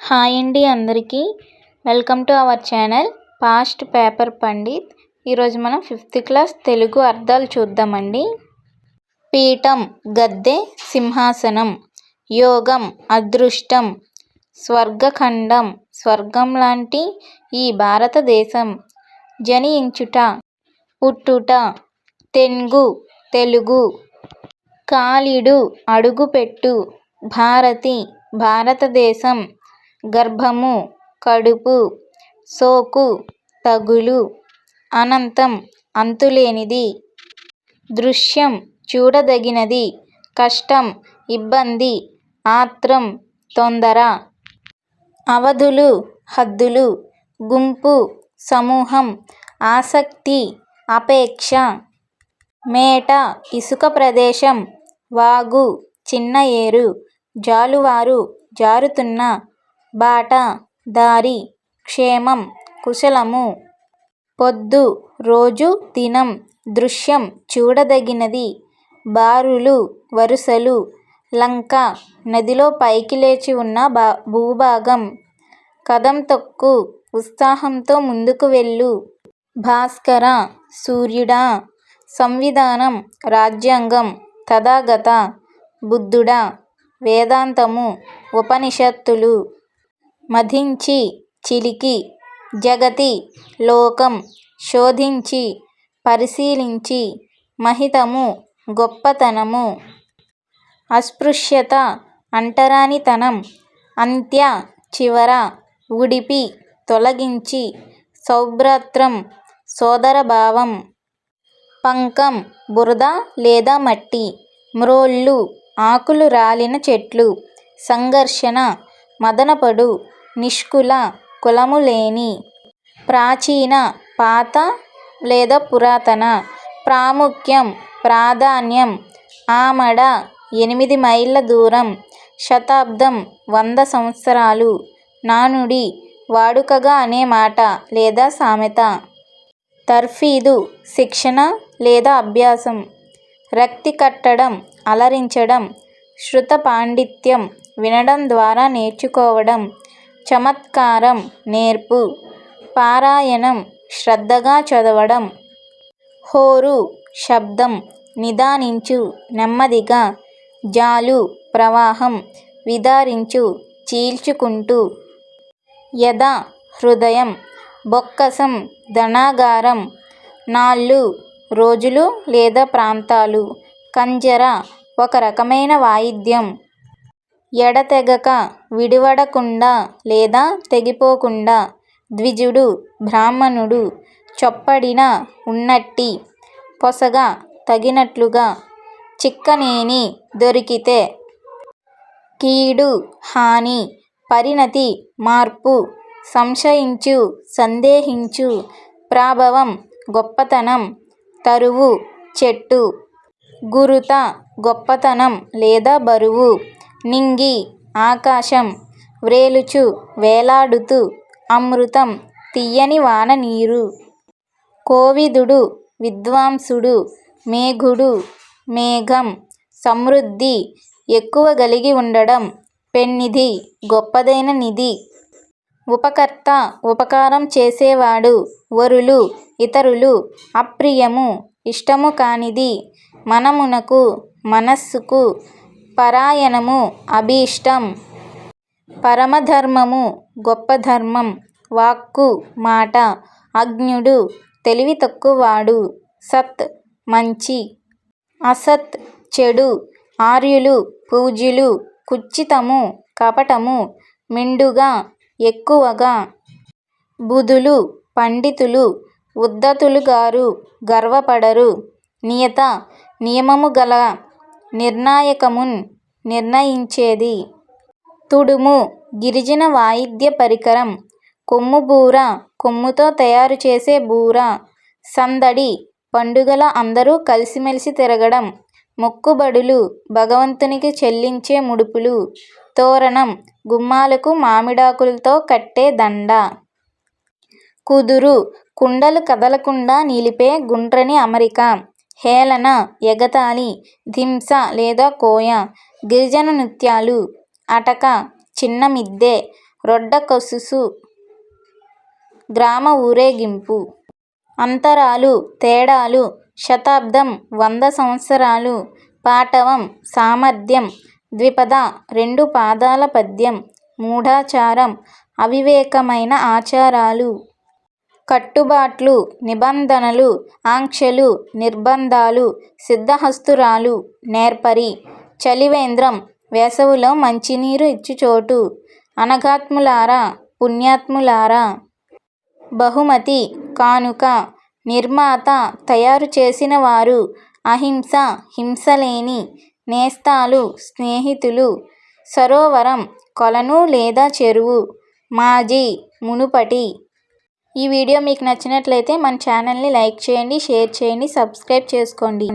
Hi అండి అందరికీ. Welcome to our channel past paper Pandit. ఈరోజు మనం ఫిఫ్త్ క్లాస్ తెలుగు అర్థాలు చూద్దామండి. పీఠం గద్దె సింహాసనం యోగం అదృష్టం స్వర్గఖండం స్వర్గం లాంటి ఈ భారతదేశం జనించుట పుట్టుట తెంగు తెలుగు కాలిడు అడుగుపెట్టు భారతి భారతదేశం గర్భము కడుపు సోకు తగులు అనంతం అంతులేనిది. దృశ్యం చూడదగినది కష్టం ఇబ్బంది ఆత్రం తొందర. అవధులు హద్దులు గుంపు సమూహం ఆసక్తి అపేక్ష. మేట ఇసుక ప్రదేశం వాగు చిన్న ఏరు జాలువారు జారుతున్న బాట దారి క్షేమం కుశలము. పొద్దు రోజు దినం దృశ్యం చూడదగినది. బారులు వరుసలు లంక నదిలో పైకి లేచి ఉన్న బా భూభాగం. కదం తొక్కు ఉత్సాహంతో ముందుకు వెళ్ళు. భాస్కర సూర్యుడా సంవిధానం రాజ్యాంగం తథాగత బుద్ధుడా వేదాంతము ఉపనిషత్తులు. మధించి చిలికి జగతి లోకం శోధించి పరిశీలించి మహితము గొప్పతనము. అస్పృశ్యత అంటరానితనం అంత్య చివర ఉడిపి తొలగించి సౌభ్రాత్రం సోదరభావం. పంకం బురద లేదా మట్టి మ్రోళ్ళు ఆకులు రాలిన చెట్లు సంఘర్షణ మదనపడు నిష్కుల కులము లేని ప్రాచీన పాత లేదా పురాతన. ప్రాముఖ్యం ప్రాధాన్యం ఆమడ ఎనిమిది మైళ్ళ దూరం శతాబ్దం వంద సంవత్సరాలు. నానుడి వాడుకగా అనే మాట లేదా సామెత. తర్ఫీదు శిక్షణ లేదా అభ్యాసం. రక్తి కట్టడం అలరించడం శృత పాండిత్యం వినడం ద్వారా నేర్చుకోవడం. చమత్కారం నేర్పు పారాయణం శ్రద్ధగా చదవడం. హోరు శబ్దం నిదానించు నెమ్మదిగా జాలు ప్రవాహం విదారించు చీల్చుకుంటూ. యథ హృదయం బొక్కసం ధనాగారం నాళ్ళు రోజులు లేదా ప్రాంతాలు కంజర ఒక రకమైన వాయిద్యం. ఎడతెగక విడివడకుండా లేదా తెగిపోకుండా ద్విజుడు బ్రాహ్మణుడు చొప్పడిన ఉన్నట్టి పొసగ తగినట్లుగా చిక్కనేని దొరికితే కీడు హాని పరిణతి మార్పు సంశయించు సందేహించు ప్రాభవం గొప్పతనం తరువు చెట్టు గురుత గొప్పతనం లేదా బరువు నింగి ఆకాశం వ్రేలుచు వేలాడుతూ అమృతం తియ్యని వాన నీరు. కోవిదుడు విద్వాంసుడు మేఘుడు మేఘం సమృద్ధి ఎక్కువ గలిగి ఉండడం పెన్నిధి గొప్పదైన నిధి. ఉపకర్త ఉపకారం చేసేవాడు వరులు ఇతరులు అప్రియము ఇష్టము కానిది మనమునకు మనస్సుకు పరాయణము అభీష్టం. పరమధర్మము గొప్ప ధర్మం వాక్కు మాట అజ్ఞుడు తెలివి తక్కువవాడు సత్ మంచి. అసత్ చెడు ఆర్యులు పూజ్యులు కుచితము కపటము మెండుగా ఎక్కువగా. బుధులు పండితులు ఉద్ధతులుగారు గర్వపడరు. నియత నియమముగల నిర్ణాయకమున్ నిర్ణయించేది. తుడుము గిరిజన వాయిద్య పరికరం. కొమ్ముబూర కొమ్ముతో తయారుచేసే బూర. సందడి పండుగల అందరూ కలిసిమెలిసి తిరగడం. మొక్కుబడులు భగవంతునికి చెల్లించే ముడుపులు. తోరణం గుమ్మాలకు మామిడాకులతో కట్టే దండ. కుదురు కుండలు కదలకుండా నిలిపే గుండ్రని అమరిక. హేళన ఎగతాళి ధింస లేదా కోయ గిరిజన నృత్యాలు అటక చిన్న మిద్దె గ్రామ ఊరేగింపు. అంతరాలు తేడాలు శతాబ్దం వంద సంవత్సరాలు పాటవం సామర్థ్యం ద్విపద రెండు పాదాల పద్యం మూఢాచారం అవివేకమైన ఆచారాలు. కట్టుబాట్లు నిబంధనలు ఆంక్షలు నిర్బంధాలు సిద్ధహస్తురాలు నేర్పరి చలివేంద్రం వేసవిలో మంచినీరు ఇచ్చుచోటు అనగాత్ములారా పుణ్యాత్ములారా. బహుమతి కానుక నిర్మాత తయారు చేసిన వారు అహింస హింసలేని నేస్తాలు స్నేహితులు సరోవరం కొలను లేదా చెరువు మాజీ మునుపటి ఈ వీడియో మీకు నచ్చినట్లయితే మన ఛానల్ని లైక్ చేయండి షేర్ చేయండి సబ్స్క్రైబ్ చేసుకోండి.